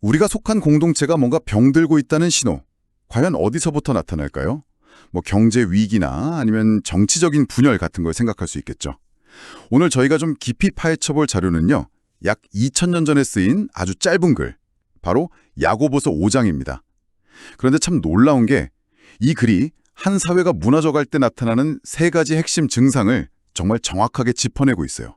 우리가 속한 공동체가 뭔가 병들고 있다는 신호. 과연 어디서부터 나타날까요? 뭐 경제 위기나 아니면 정치적인 분열 같은 걸 생각할 수 있겠죠. 오늘 저희가 좀 깊이 파헤쳐 볼 자료는요. 약 2000년 전에 쓰인 아주 짧은 글. 바로 야고보서 5장입니다. 그런데 참 놀라운 게 이 글이 한 사회가 무너져 갈 때 나타나는 세 가지 핵심 증상을 정말 정확하게 짚어내고 있어요.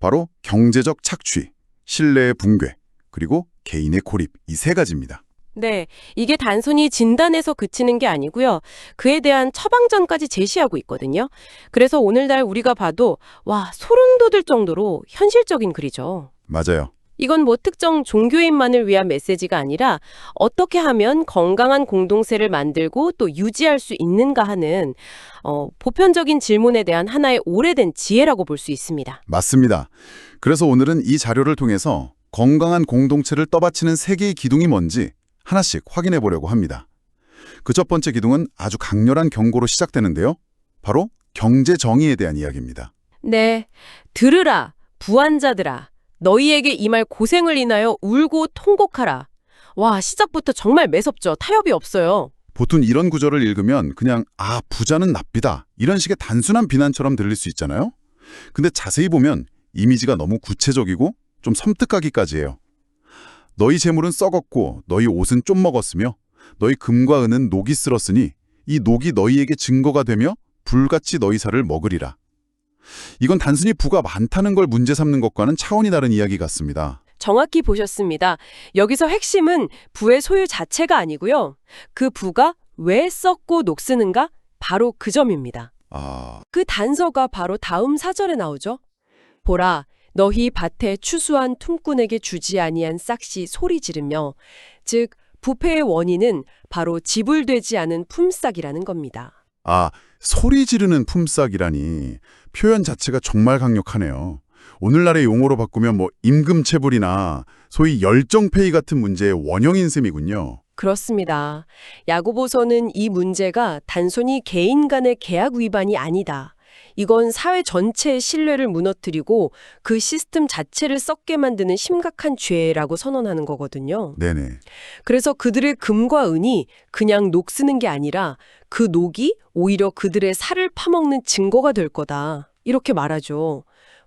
바로 경제적 착취, 신뢰의 붕괴, 그리고 개인의 고립 이 세 가지입니다. 네, 이게 단순히 진단에서 그치는 게 아니고요. 그에 대한 처방전까지 제시하고 있거든요. 그래서 오늘날 우리가 봐도 와, 소름 돋을 정도로 현실적인 글이죠. 맞아요. 이건 뭐 특정 종교인만을 위한 메시지가 아니라 어떻게 하면 건강한 공동체를 만들고 또 유지할 수 있는가 하는 어, 보편적인 질문에 대한 하나의 오래된 지혜라고 볼 수 있습니다. 맞습니다. 그래서 오늘은 이 자료를 통해서 건강한 공동체를 떠받치는 세 개의 기둥이 뭔지 하나씩 확인해 보려고 합니다. 그 첫 번째 기둥은 아주 강렬한 경고로 시작되는데요. 바로 경제 정의에 대한 이야기입니다. 네, 들으라, 부한자들아. 너희에게 임할 고생을 인하여 울고 통곡하라. 와, 시작부터 정말 매섭죠. 타협이 없어요. 보통 이런 구절을 읽으면 그냥 아, 부자는 납비다. 이런 식의 단순한 비난처럼 들릴 수 있잖아요. 근데 자세히 보면 이미지가 너무 구체적이고 좀 섬뜩하기까지 해요. 너희 재물은 썩었고 너희 옷은 좀 먹었으며 너희 금과 은은 녹이 쓸었으니 이 녹이 너희에게 증거가 되며 불같이 너희 살을 먹으리라. 이건 단순히 부가 많다는 걸 문제 삼는 것과는 차원이 다른 이야기 같습니다. 정확히 보셨습니다. 여기서 핵심은 부의 소유 자체가 아니고요. 그 부가 왜 썩고 녹쓰는가? 바로 그 점입니다. 아, 그 단서가 바로 다음 사절에 나오죠. 보라, 너희 밭에 추수한 퉁꾼에게 주지 아니한 싹시 소리 지르며, 즉 부패의 원인은 바로 지불되지 않은 품삯이라는 겁니다. 아, 소리 지르는 품삯이라니 표현 자체가 정말 강력하네요. 오늘날의 용어로 바꾸면 뭐 임금체불이나 소위 열정페이 같은 문제의 원형인 셈이군요. 그렇습니다. 야고보서는 이 문제가 단순히 개인 간의 계약 위반이 아니다. 이건 사회 전체의 신뢰를 무너뜨리고 그 시스템 자체를 썩게 만드는 심각한 죄라고 선언하는 거거든요. 네네. 그래서 그들의 금과 은이 그냥 녹 쓰는 게 아니라 그 녹이 오히려 그들의 살을 파먹는 증거가 될 거다. 이렇게 말하죠.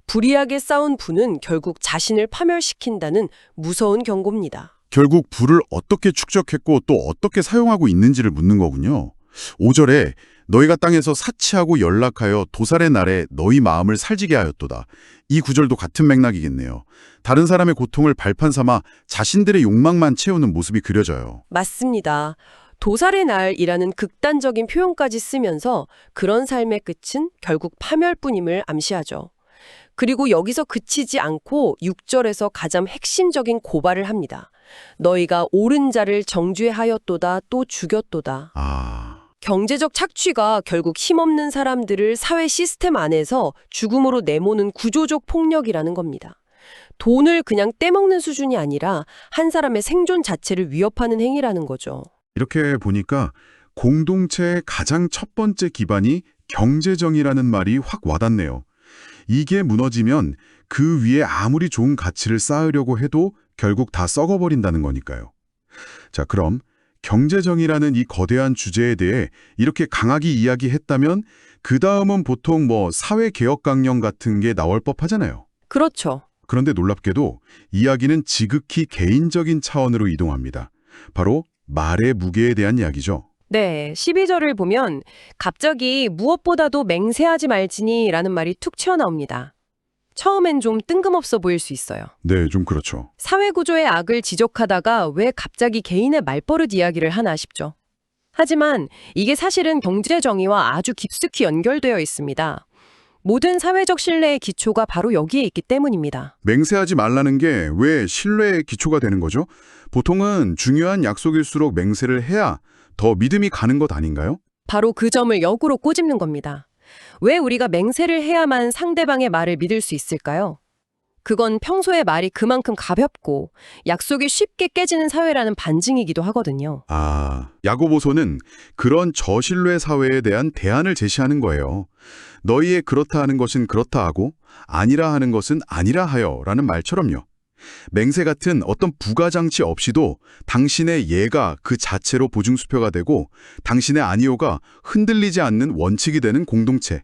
불의하게 싸운 부는 결국 자신을 파멸시킨다는 무서운 경고입니다. 결국 불을 어떻게 축적했고 또 어떻게 사용하고 있는지를 묻는 거군요. 5절에 너희가 땅에서 사치하고 연락하여 도살의 날에 너희 마음을 살지게 하였도다. 이 구절도 같은 맥락이겠네요. 다른 사람의 고통을 발판 삼아 자신들의 욕망만 채우는 모습이 그려져요. 맞습니다. 도살의 날이라는 극단적인 표현까지 쓰면서 그런 삶의 끝은 결국 파멸뿐임을 암시하죠. 그리고 여기서 그치지 않고 6절에서 가장 핵심적인 고발을 합니다. 너희가 옳은 자를 정죄하였도다 또 죽였도다. 아, 경제적 착취가 결국 힘없는 사람들을 사회 시스템 안에서 죽음으로 내모는 구조적 폭력이라는 겁니다. 돈을 그냥 떼먹는 수준이 아니라 한 사람의 생존 자체를 위협하는 행위라는 거죠. 이렇게 보니까 공동체의 가장 첫 번째 기반이 경제정이라는 말이 확 와닿네요. 이게 무너지면 그 위에 아무리 좋은 가치를 쌓으려고 해도 결국 다 썩어버린다는 거니까요. 자, 그럼 경제정이라는 이 거대한 주제에 대해 이렇게 강하게 이야기했다면 그 다음은 보통 뭐 사회개혁 강령 같은 게 나올 법하잖아요. 그렇죠. 그런데 놀랍게도 이야기는 지극히 개인적인 차원으로 이동합니다. 바로 말의 무게에 대한 이야기죠. 네, 12절을 보면 갑자기 무엇보다도 맹세하지 말지니 라는 말이 툭 튀어나옵니다. 처음엔 좀 뜬금없어 보일 수 있어요. 네, 좀 그렇죠. 사회구조의 악을 지적하다가 왜 갑자기 개인의 말버릇 이야기를 하나 싶죠. 하지만 이게 사실은 경제 정의와 아주 깊숙이 연결되어 있습니다. 모든 사회적 신뢰의 기초가 바로 여기에 있기 때문입니다. 맹세하지 말라는 게 왜 신뢰의 기초가 되는 거죠? 보통은 중요한 약속일수록 맹세를 해야 더 믿음이 가는 것 아닌가요? 바로 그 점을 역으로 꼬집는 겁니다. 왜 우리가 맹세를 해야만 상대방의 말을 믿을 수 있을까요? 그건 평소에 말이 그만큼 가볍고 약속이 쉽게 깨지는 사회라는 반증이기도 하거든요. 아, 야고보서는 그런 저신뢰 사회에 대한 대안을 제시하는 거예요. 너희의 그렇다 하는 것은 그렇다 하고 아니라 하는 것은 아니라 하여라는 말처럼요. 맹세 같은 어떤 부가 장치 없이도 당신의 예가 그 자체로 보증수표가 되고 당신의 아니오가 흔들리지 않는 원칙이 되는 공동체.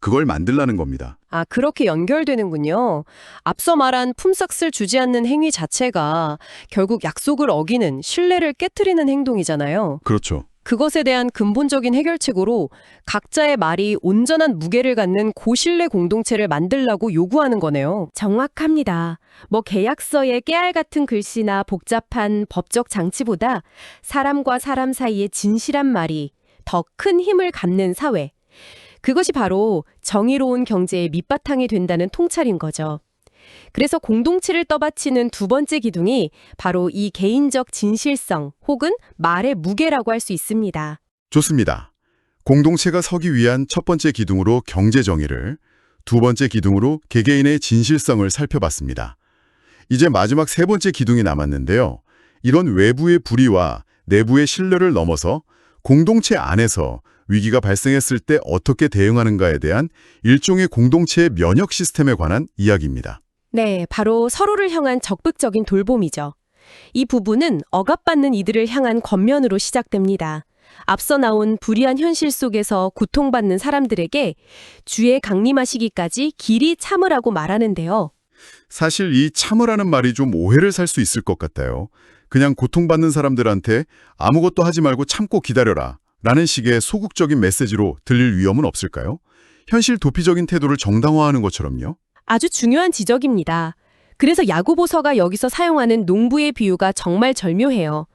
그걸 만들라는 겁니다. 아, 그렇게 연결되는군요. 앞서 말한 품삯을 주지 않는 행위 자체가 결국 약속을 어기는 신뢰를 깨뜨리는 행동이잖아요. 그렇죠. 그것에 대한 근본적인 해결책으로 각자의 말이 온전한 무게를 갖는 고신뢰 공동체를 만들라고 요구하는 거네요. 정확합니다. 뭐 계약서에 깨알 같은 글씨나 복잡한 법적 장치보다 사람과 사람 사이의 진실한 말이 더 큰 힘을 갖는 사회. 그것이 바로 정의로운 경제의 밑바탕이 된다는 통찰인 거죠. 그래서 공동체를 떠받치는 두 번째 기둥이 바로 이 개인적 진실성 혹은 말의 무게라고 할 수 있습니다. 좋습니다. 공동체가 서기 위한 첫 번째 기둥으로 경제 정의를, 두 번째 기둥으로 개개인의 진실성을 살펴봤습니다. 이제 마지막 세 번째 기둥이 남았는데요. 이런 외부의 불의와 내부의 신뢰를 넘어서 공동체 안에서 위기가 발생했을 때 어떻게 대응하는가에 대한 일종의 공동체의 면역 시스템에 관한 이야기입니다. 네, 바로 서로를 향한 적극적인 돌봄이죠. 이 부분은 억압받는 이들을 향한 권면으로 시작됩니다. 앞서 나온 불의한 현실 속에서 고통받는 사람들에게 주의 강림하시기까지 길이 참으라고 말하는데요. 사실 이 참으라는 말이 좀 오해를 살 수 있을 것 같아요. 그냥 고통받는 사람들한테 아무것도 하지 말고 참고 기다려라 라는 식의 소극적인 메시지로 들릴 위험은 없을까요? 현실 도피적인 태도를 정당화하는 것처럼요. 아주 중요한 지적입니다. 그래서 야고보서가 여기서 사용하는 농부의 비유가 정말 절묘해요.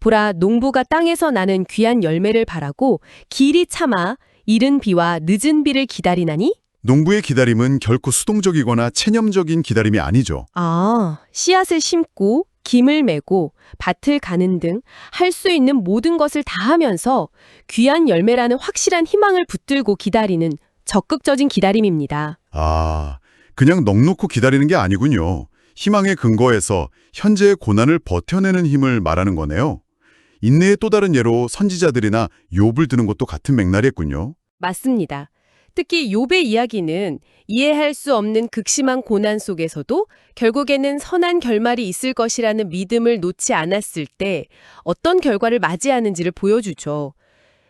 보라, 농부가 땅에서 나는 귀한 열매를 바라고 길이 참아 이른 비와 늦은 비를 기다리나니? 농부의 기다림은 결코 수동적이거나 체념적인 기다림이 아니죠. 아, 씨앗을 심고 김을 메고 밭을 가는 등 할 수 있는 모든 것을 다 하면서 귀한 열매라는 확실한 희망을 붙들고 기다리는 적극적인 기다림입니다. 아, 그냥 넋놓고 기다리는 게 아니군요. 희망의 근거에서 현재의 고난을 버텨내는 힘을 말하는 거네요. 인내의 또 다른 예로 선지자들이나 욥을 드는 것도 같은 맥락이었군요. 맞습니다. 특히 욥의 이야기는 이해할 수 없는 극심한 고난 속에서도 결국에는 선한 결말이 있을 것이라는 믿음을 놓지 않았을 때 어떤 결과를 맞이하는지를 보여주죠.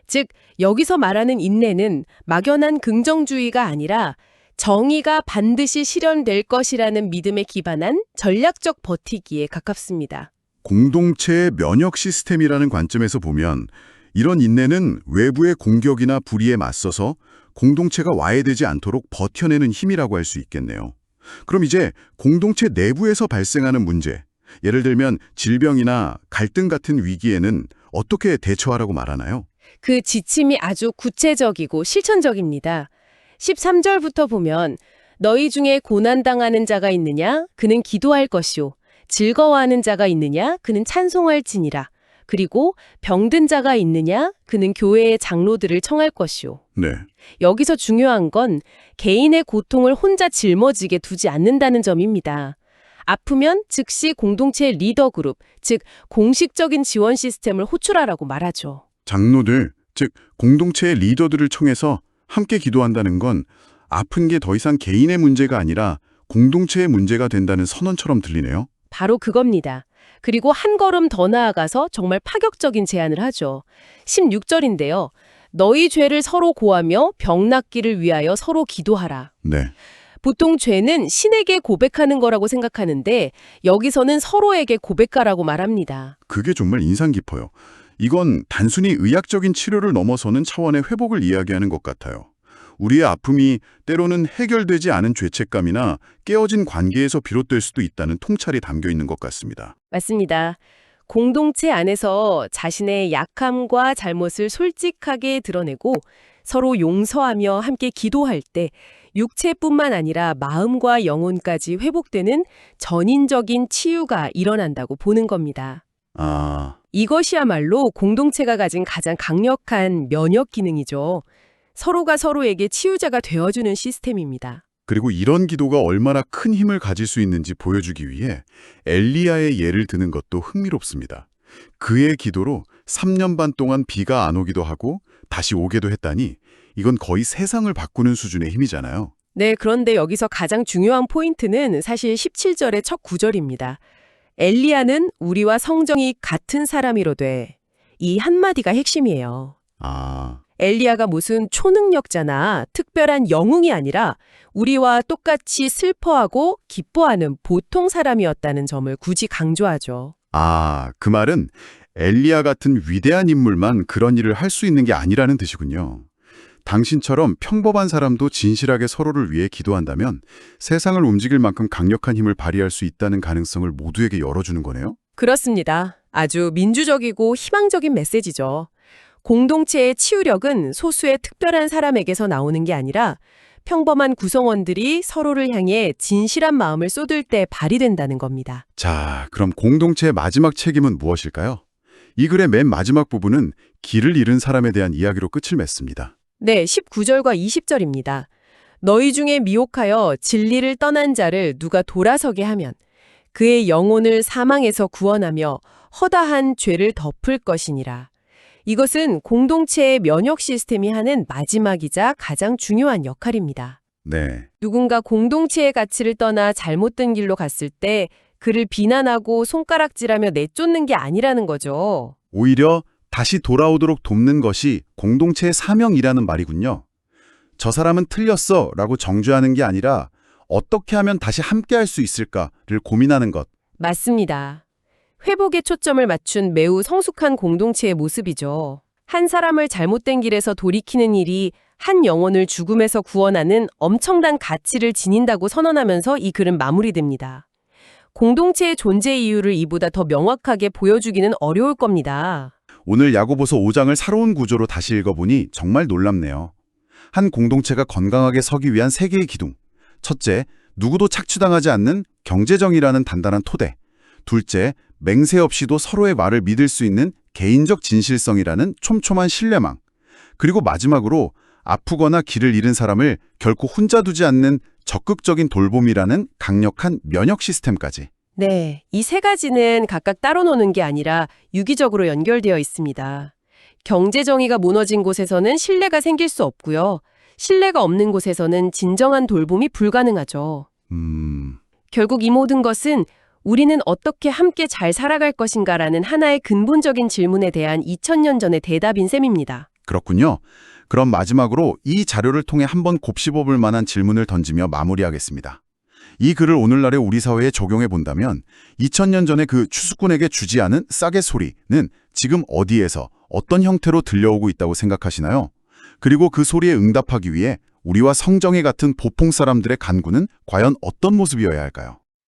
즉, 여기서 말하는 인내는 막연한 긍정주의가 아니라 정의가 반드시 실현될 것이라는 믿음에 기반한 전략적 버티기에 가깝습니다. 공동체의 면역 시스템이라는 관점에서 보면 이런 인내는 외부의 공격이나 불의에 맞서서 공동체가 와해되지 않도록 버텨내는 힘이라고 할 수 있겠네요. 그럼 이제 공동체 내부에서 발생하는 문제, 예를 들면 질병이나 갈등 같은 위기에는 어떻게 대처하라고 말하나요? 그 지침이 아주 구체적이고 실천적입니다. 13절부터 보면 너희 중에 고난당하는 자가 있느냐? 그는 기도할 것이요. 즐거워하는 자가 있느냐? 그는 찬송할 지니라. 그리고 병든 자가 있느냐? 그는 교회의 장로들을 청할 것이요. 네. 여기서 중요한 건 개인의 고통을 혼자 짊어지게 두지 않는다는 점입니다. 아프면 즉시 공동체 리더 그룹, 즉 공식적인 지원 시스템을 호출하라고 말하죠. 장로들, 즉 공동체의 리더들을 청해서 함께 기도한다는 건 아픈 게 더 이상 개인의 문제가 아니라 공동체의 문제가 된다는 선언처럼 들리네요. 바로 그겁니다. 그리고 한 걸음 더 나아가서 정말 파격적인 제안을 하죠. 16절인데요. 너희 죄를 서로 고하며 병 낫기를 위하여 서로 기도하라. 네. 보통 죄는 신에게 고백하는 거라고 생각하는데 여기서는 서로에게 고백하라고 말합니다. 그게 정말 인상 깊어요. 이건 단순히 의학적인 치료를 넘어서는 차원의 회복을 이야기하는 것 같아요. 우리의 아픔이 때로는 해결되지 않은 죄책감이나 깨어진 관계에서 비롯될 수도 있다는 통찰이 담겨 있는 것 같습니다. 맞습니다. 공동체 안에서 자신의 약함과 잘못을 솔직하게 드러내고 서로 용서하며 함께 기도할 때 육체뿐만 아니라 마음과 영혼까지 회복되는 전인적인 치유가 일어난다고 보는 겁니다. 아, 이것이야말로 공동체가 가진 가장 강력한 면역 기능이죠. 서로가 서로에게 치유자가 되어주는 시스템입니다. 그리고 이런 기도가 얼마나 큰 힘을 가질 수 있는지 보여주기 위해 엘리야의 예를 드는 것도 흥미롭습니다. 그의 기도로 3년 반 동안 비가 안 오기도 하고 다시 오게도 했다니 이건 거의 세상을 바꾸는 수준의 힘이잖아요. 네, 그런데 여기서 가장 중요한 포인트는 사실 17절의 첫 구절입니다. 엘리야는 우리와 성정이 같은 사람이로되 이 한마디가 핵심이에요. 아, 엘리야가 무슨 초능력자나 특별한 영웅이 아니라 우리와 똑같이 슬퍼하고 기뻐하는 보통 사람이었다는 점을 굳이 강조하죠. 아, 그 말은 엘리야 같은 위대한 인물만 그런 일을 할 수 있는 게 아니라는 뜻이군요. 당신처럼 평범한 사람도 진실하게 서로를 위해 기도한다면 세상을 움직일 만큼 강력한 힘을 발휘할 수 있다는 가능성을 모두에게 열어주는 거네요. 그렇습니다. 아주 민주적이고 희망적인 메시지죠. 공동체의 치유력은 소수의 특별한 사람에게서 나오는 게 아니라 평범한 구성원들이 서로를 향해 진실한 마음을 쏟을 때 발휘된다는 겁니다. 자, 그럼 공동체의 마지막 책임은 무엇일까요? 이 글의 맨 마지막 부분은 길을 잃은 사람에 대한 이야기로 끝을 맺습니다. 네, 19절과 20절입니다. 너희 중에 미혹하여 진리를 떠난 자를 누가 돌아서게 하면 그의 영혼을 사망에서 구원하며 허다한 죄를 덮을 것이니라. 이것은 공동체의 면역 시스템이 하는 마지막이자 가장 중요한 역할입니다. 네. 누군가 공동체의 가치를 떠나 잘못된 길로 갔을 때 그를 비난하고 손가락질하며 내쫓는 게 아니라는 거죠. 오히려 다시 돌아오도록 돕는 것이 공동체의 사명이라는 말이군요. 저 사람은 틀렸어 라고 정죄하는 게 아니라 어떻게 하면 다시 함께 할 수 있을까를 고민하는 것. 맞습니다. 회복에 초점을 맞춘 매우 성숙한 공동체의 모습이죠. 한 사람을 잘못된 길에서 돌이키는 일이 한 영혼을 죽음에서 구원하는 엄청난 가치를 지닌다고 선언하면서 이 글은 마무리됩니다. 공동체의 존재 이유를 이보다 더 명확하게 보여주기는 어려울 겁니다. 오늘 야고보서 5장을 살아온 구조로 다시 읽어보니 정말 놀랍네요. 한 공동체가 건강하게 서기 위한 세 개의 기둥. 첫째, 누구도 착취당하지 않는 경제정이라는 단단한 토대. 둘째, 맹세 없이도 서로의 말을 믿을 수 있는 개인적 진실성이라는 촘촘한 신뢰망. 그리고 마지막으로 아프거나 길을 잃은 사람을 결코 혼자 두지 않는 적극적인 돌봄이라는 강력한 면역 시스템까지. 네, 이 세 가지는 각각 따로 노는 게 아니라 유기적으로 연결되어 있습니다. 경제 정의가 무너진 곳에서는 신뢰가 생길 수 없고요. 신뢰가 없는 곳에서는 진정한 돌봄이 불가능하죠. 음, 결국 이 모든 것은 우리는 어떻게 함께 잘 살아갈 것인가라는 하나의 근본적인 질문에 대한 2000년 전의 대답인 셈입니다. 그렇군요. 그럼 마지막으로 이 자료를 통해 한번 곱씹어볼 만한 질문을 던지며 마무리하겠습니다. 이 글을 오늘날의 우리 사회에 적용해 본다면 2000년 전에 그 추수꾼에게 주지 않은 싹의 소리는 지금 어디에서 어떤 형태로 들려오고 있다고 생각하시나요? 그리고 그 소리에 응답하기 위해 우리와 성정의 같은 보통 사람들의 간구는 과연 어떤 모습이어야 할까요?